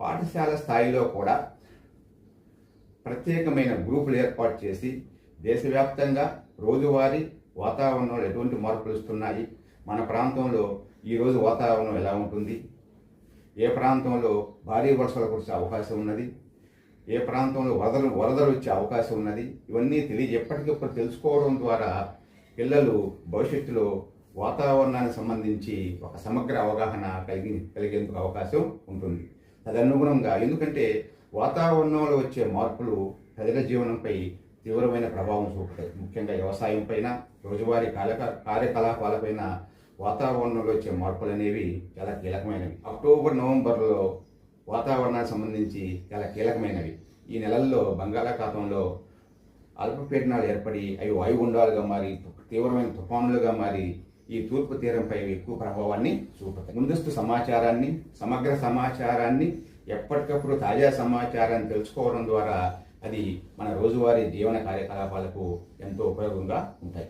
పాఠశాల స్థాయిలో కూడా ప్రత్యేకమైన గ్రూపులు ఏర్పాటు చేసి దేశవ్యాప్తంగా రోజువారీ వాతావరణంలో ఎటువంటి మార్పులు వస్తున్నాయి? మన ప్రాంతంలో ఈరోజు వాతావరణం ఎలా ఉంటుంది? ఏ ప్రాంతంలో భారీ వర్షాలు కురిసే అవకాశం ఉన్నది? ఏ ప్రాంతంలో వరదలు వరదలు వచ్చే అవకాశం ఉన్నది? ఇవన్నీ తెలియ ఎప్పటికప్పుడు తెలుసుకోవడం ద్వారా పిల్లలు భవిష్యత్తులో వాతావరణానికి సంబంధించి ఒక సమగ్ర అవగాహన కలిగి కలిగేందుకు అవకాశం ఉంటుంది. తదనుగుణంగా. ఎందుకంటే వాతావరణంలో వచ్చే మార్పులు ప్రజల జీవనంపై తీవ్రమైన ప్రభావం చూపుతాయి. ముఖ్యంగా వ్యవసాయం పైన రోజువారీ కార్యక కార్యకలాపాలపైన వాతావరణంలో వచ్చే మార్పులు అనేవి చాలా కీలకమైనవి. అక్టోబర్ నవంబర్లో వాతావరణానికి సంబంధించి చాలా కీలకమైనవి. ఈ నెలల్లో బంగాళాఖాతంలో అల్పపీడనాలు ఏర్పడి అవి వాయుగుండాలుగా మారి తీవ్రమైన తుఫానులుగా మారి ఈ తూర్పు తీరంపై ఎక్కువ ప్రభావాన్ని చూపుతాయి. ముందస్తు సమాచారాన్ని సమగ్ర సమాచారాన్ని ఎప్పటికప్పుడు తాజా సమాచారాన్ని తెలుసుకోవడం ద్వారా అది మన రోజువారీ జీవన కార్యకలాపాలకు ఎంతో ఉపయోగంగా ఉంటాయి.